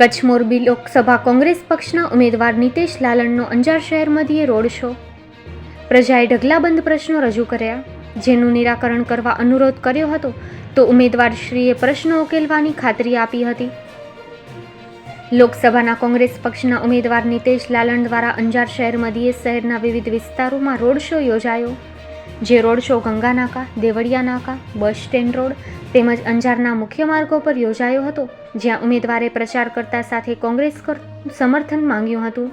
કચ્છ મોરબી લોકસભા કોંગ્રેસ પક્ષના ઉમેદવાર નિતેશ લાલણનો અંજાર શહેર મધ્યે રોડ શો. પ્રજાએ ઢગલાબંધ પ્રશ્નો રજૂ કર્યા. જેનું નિરાકરણ કરવા અનુરોધ કર્યો હતો, તો ઉમેદવારશ્રીએ પ્રશ્નો ઉકેલવાની ખાતરી આપી હતી. લોકસભાના કોંગ્રેસ પક્ષના ઉમેદવાર નિતેશ લાલણ દ્વારા અંજાર શહેર મધ્યે શહેરના વિવિધ વિસ્તારોમાં રોડ શો યોજાયો. જે રોડ શો ગંગા નાકા દેવળિયા નાકા બસ સ્ટેન્ડ રોડ તેમજ અંજારના મુખ્ય માર્ગો પર યોજાયો હતો, જ્યાં ઉમેદવારે પ્રચાર કરતા સાથે કોંગ્રેસ સમર્થન માંગ્યું હતું.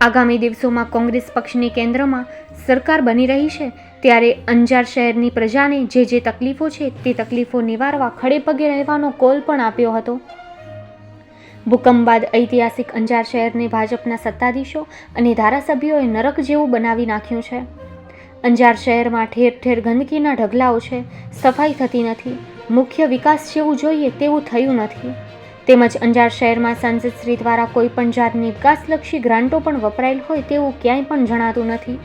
આગામી દિવસોમાં કોંગ્રેસ પક્ષની કેન્દ્રમાં સરકાર બની રહી છે, ત્યારે અંજાર શહેરની પ્રજાને જે જે તકલીફો છે તે તકલીફો નિવારવા ખડે પગે રહેવાનો કોલ પણ આપ્યો હતો. ભૂકંપ બાદ ઐતિહાસિક અંજાર શહેરને ભાજપના સત્તાધીશો અને ધારાસભ્યોએ નરક જેવું બનાવી નાખ્યું છે. અંજાર શહેરમાં ઠેર ઠેર ગંદકીના ઢગલાઓ છે. સફાઈ થતી નથી. મુખ્ય વિકાસ જેવું જોઈએ તેવું થયું નથી. તેમજ અંજાર શહેરમાં સાંસદશ્રી દ્વારા કોઈ પણ જાતની વિકાસલક્ષી ગ્રાન્ટો પણ વપરાયેલ હોય તેવું ક્યાંય પણ જણાતું નથી.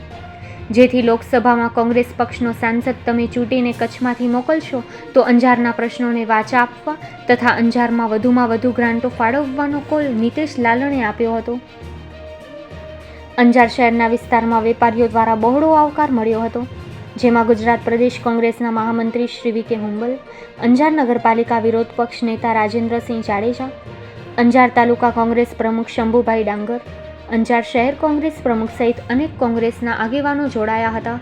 જેથી લોકસભામાં કોંગ્રેસ પક્ષનો સાંસદ તમે ચૂંટીને કચ્છમાંથી મોકલશો, તો અંજારના પ્રશ્નોને વાચા આપવા તથા અંજારમાં વધુમાં વધુ ગ્રાન્ટો ફાળવવાનો કોલ નિતેશ લાલણે આપ્યો હતો. અંજાર શહેરના વિસ્તારમાં વેપારીઓ દ્વારા બહોળો આવકાર મળ્યો હતો, જેમાં ગુજરાત પ્રદેશ કોંગ્રેસના મહામંત્રી શ્રી વી કે હુંબલ, અંજાર નગરપાલિકા વિરોધ પક્ષ નેતા રાજેન્દ્રસિંહ જાડેજા, અંજાર તાલુકા કોંગ્રેસ પ્રમુખ શંભુભાઈ ડાંગર, અંજાર શહેર કોંગ્રેસ પ્રમુખ સહિત અનેક કોંગ્રેસના આગેવાનો જોડાયા હતા.